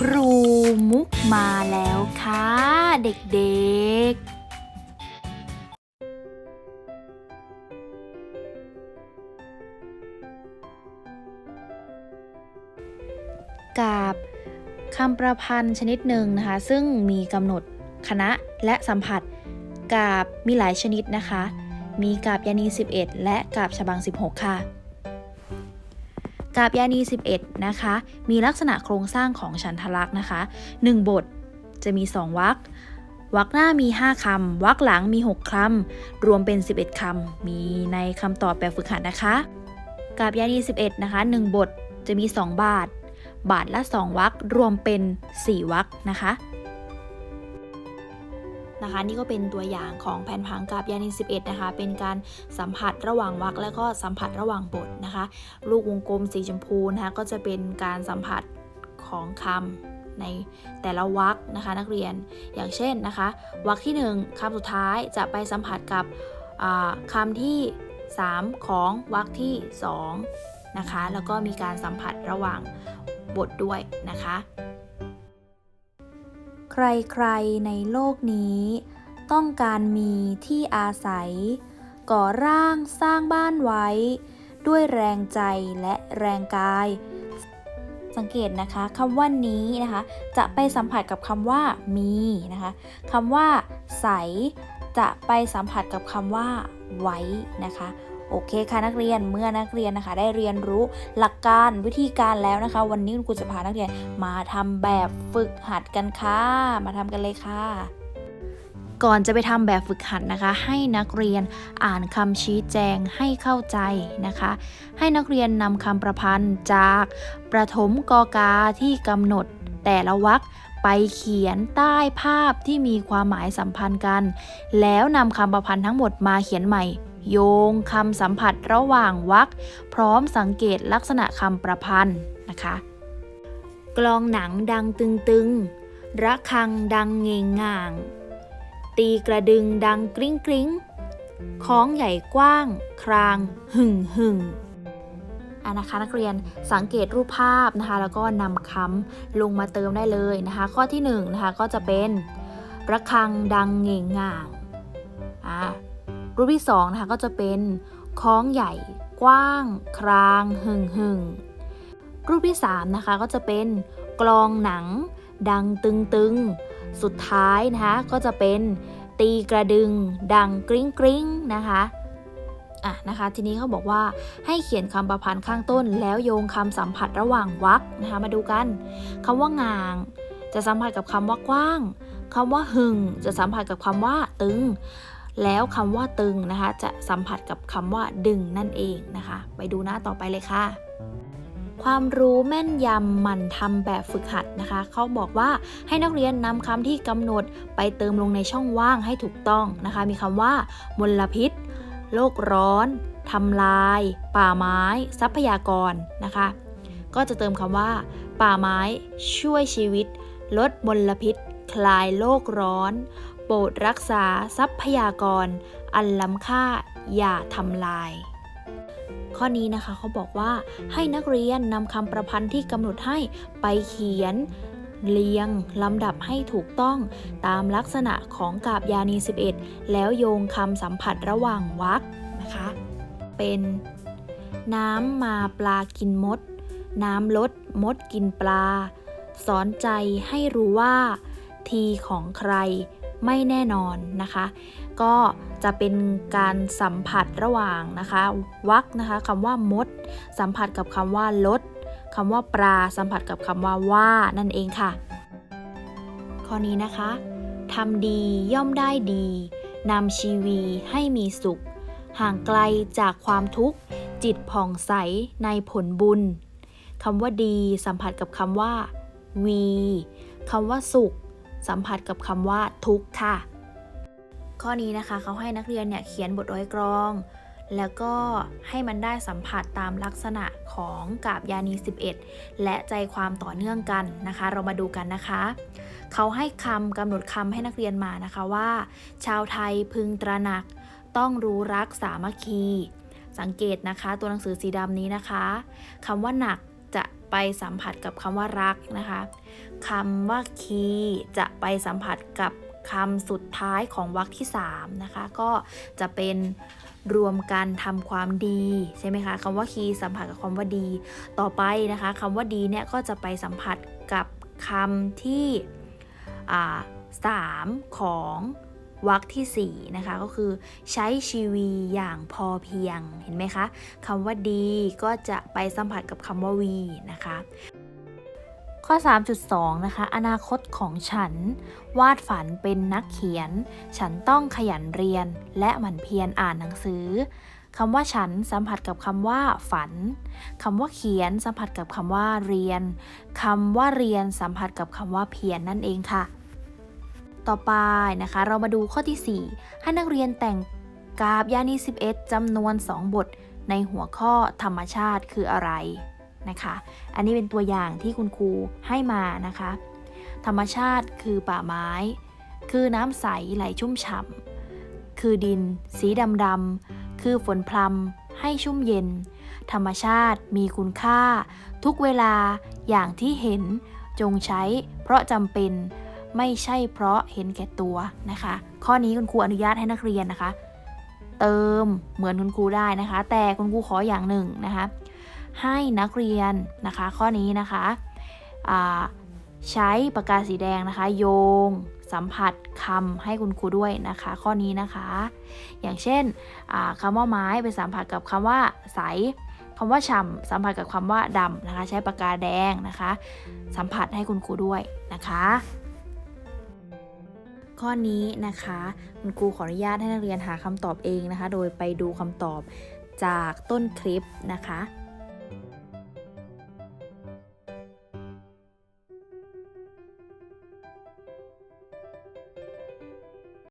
ครูมุกมาแล้วค่ะ เด็กๆกับคำประพันธ์ชนิดหนึ่งนะคะ ซึ่งมีกำหนดคณะและสัมผัสกาบมีหลายชนิดนะคะ มีกาบยานี 11 และกาบฉบัง 16 ค่ะ กาบยานี 11 นะคะ มีลักษณะโครงสร้างของฉันทลักษณ์นะคะ 1 บทจะมี 2วรรควรรคหน้ามี 5คำวรรคหลังมี 6คำรวมเป็น 11คำมีในคำตอบแบบฝึกหัดนะคะกาบยานี 11 นะคะ 1 บทจะมี 2 บาท บาทละ 2วรรครวมเป็น 4วรรคนะคะ นะคะ นี่ก็เป็นตัวอย่างของแผนผังกาบยานี11 นะคะ เป็นการสัมผัสระหว่างวรรคและก็สัมผัสระหว่างบทนะคะ ลูกวงกลมสีชมพูนะคะก็จะเป็นการสัมผัสของคำในแต่ละวรรคนะคะนักเรียนอย่างเช่นนะคะวรรคที่ 1คำสุดท้ายจะไปสัมผัสกับอ่าคำที่ 3 ของวรรคที่2นะคะแล้วก็มีการสัมผัสระหว่างบทด้วยนะคะ ใครๆในโลกนี้ ต้องการมีที่อาศัย ก่อร่างสร้างบ้านไว้ ด้วยแรงใจและแรงกาย สังเกตนะคะคำว่านี้นะคะ จะไปสัมผัสกับคำว่ามีนะคะคำว่า ใส จะไปสัมผัสกับคำว่า ไว้นะคะ โอเคค่ะนักเรียนเมื่อนักเรียนนะคะ ได้เรียนรู้หลักการวิธีการแล้วนะคะ วันนี้คุณครูจะพานักเรียนมาทำแบบฝึกหัดกันค่ะมาทำกันเลยค่ะก่อนจะไปทำแบบฝึกหัดนะคะ ให้นักเรียนอ่านคำชี้แจงให้เข้าใจนะคะ ให้นักเรียนนำคำประพันธ์จากประถมกอกาที่กำหนดแต่ละวรรคไปเขียนใต้ภาพที่มีความหมายสัมพันธ์กัน แล้วนำคำประพันธ์ทั้งหมดมาเขียนใหม่ โยงคำสัมผัสระหว่างวรรคพร้อมสังเกตลักษณะคำประพันธ์นะคะ กลองหนังดังตึงๆ ระฆังดังเงงง่าง ตีกระดึงดังกริ้งกริ้งของใหญ่กว้าง ครางหึ่งหึ่งอะนะคะนักเรียนสังเกตรูปภาพนะคะ แล้วก็นำคำลงมาเติมได้เลยนะคะ ข้อที่1นงนะคะก็จะเป็นระฆังดังเงงง่างอ่า รูปที่2นะคะก็จะเป็นค้องใหญ่ กว้าง คราง หึ่งหึ่งรูปที่3นะคะก็จะเป็นกลองหนัง ดังตึงตึงสุดท้ายนะคะก็จะเป็นตีกระดึง ดังกริ้งกริ้งนะคะอะนะคะทีนี้เขาบอกว่าให้เขียนคำประพันธ์ข้างต้น แล้วโยงคำสัมผัสระหว่างวรรคนะคะมาดูกันคำว่างาง จะสัมผัสกับคำว่ากว้างคำว่าหึ่งจะสัมผัสกับคำว่าตึง แล้วคำว่าตึงนะคะ จะสัมผัสกับคำว่าดึงนั่นเองนะคะ ไปดูหน้าต่อไปเลยค่ะความรู้แม่นยำมันทำแบบฝึกหัดนะคะ เขาบอกว่าให้นักเรียนนำคำที่กำหนดไปเติมลงในช่องว่างให้ถูกต้องนะคะ มีคำว่ามลพิษ โลกร้อนทำลาย ป่าไม้ ทรัพยากรนะคะ ก็จะเติมคำว่า ป่าไม้ ช่วยชีวิต ลดมลพิษ คลายโลกร้อน โปรดรักษาทรัพยากร อันล้ำค่าอย่าทำลาย ข้อนี้นะคะเขาบอกว่าให้นักเรียนนำคำประพันธ์ที่กำหนดให้ไปเขียนเรียงลำดับให้ถูกต้องตามลักษณะของกาบยานี 11 แล้วโยงคำสัมผัสระหว่างวรรคนะคะ เป็น น้ำมาปลากินมด น้ำลดมดกินปลา สอนใจให้รู้ว่า ทีของใคร ไม่แน่นอนนะคะ ก็จะเป็นการสัมผัสระหว่างนะคะวักนะคะคำว่ามด สัมผัสกับคำว่าลดคำว่าปลาสัมผัสกับคำว่าว่านั่นเองค่ะ ข้อนี้นะคะทำดีย่อมได้ดีนำชีวีให้มีสุข ห่างไกลจากความทุกข์ จิตผ่องใสในผลบุญคำว่าดีสัมผัสกับคำว่า วีคำว่าสุข สัมผัสกับคำว่าทุกข์ค่ะ ข้อนี้นะคะเขาให้นักเรียนเนี่ยเขียนบทร้อยกรอง แล้วก็ให้มันได้สัมผัสตามลักษณะของกาบยานี 11 และใจความต่อเนื่องกันนะคะ เรามาดูกันนะคะ เขาให้คำกำหนดคำให้นักเรียนมานะคะว่า ชาวไทยพึงตระหนัก ต้องรู้รักสามัคคี สังเกตนะคะ ตัวหนังสือสีดำนี้นะคะคำว่าหนักจะไปไปสัมผัสกับคำว่ารักนะคะ คำว่าคีจะไปสัมผัสกับคำสุดท้ายของวรรคที่3นะคะ ก็จะเป็นรวมกันทำความดีใช่ไหมคะคำว่าคีสัมผัสกับคำว่าดี ต่อไปนะคะคำว่าดีเนี่ยก็จะไปสัมผัสกับคำที่สามของวรรคที่4นะคะก็คือใช้ชีวีอย่างพอเพียงเห็นไหมคะคำว่าดีก็จะไปสัมผัสกับคำว่าวีนะคะ ข้อ 3.2 นะคะ อนาคตของฉัน วาดฝันเป็นนักเขียน ฉันต้องขยันเรียน และหมั่นเพียรอ่านหนังสือคำว่าฉันสัมผัสกับคำว่าฝันคำว่าเขียนสัมผัสกับคำว่าเรียนคำว่าเรียนสัมผัสกับคำว่าเพียรนั่นเองค่ะ ต่อไปนะคะ เรามาดูข้อที่ 4 ให้นักเรียนแต่งกาบยานี11จำนวน 2 บท ในหัวข้อธรรมชาติคืออะไร นะคะ อันนี้เป็นตัวอย่างที่คุณครูให้มานะคะ ธรรมชาติคือป่าไม้ คือน้ำใสไหลชุ่มฉ่ำคือดิน สีดำดำคือฝนพรำให้ชุ่มเย็น ธรรมชาติมีคุณค่า ทุกเวลาอย่างที่เห็นจงใช้ เพราะจำเป็นไม่ใช่เพราะเห็นแก่ตัวนะคะ ข้อนี้คุณครูอนุญาตให้นักเรียนนะคะ เติมเหมือนคุณครูได้นะคะ แต่คุณครูขออย่างหนึ่งนะคะ ให้นักเรียนนะคะ ข้อนี้นะคะใช้ปากกาสีแดงนะคะ โยง สัมผัสคำให้คุณครูด้วยนะคะ ข้อนี้นะคะ อย่างเช่นอ่าคำว่าไม้ไปสัมผัสกับคำว่าใสคำว่าฉ่ำสัมผัสกับคำว่าดำนะคะ ใช้ปากกาแดงนะคะ สัมผัสให้คุณครูด้วยนะคะ ข้อนี้นะคะ คุณครูขออนุญาตให้นักเรียนหาคำตอบเองนะคะ โดยไปดูคำตอบจากต้นคลิปนะคะ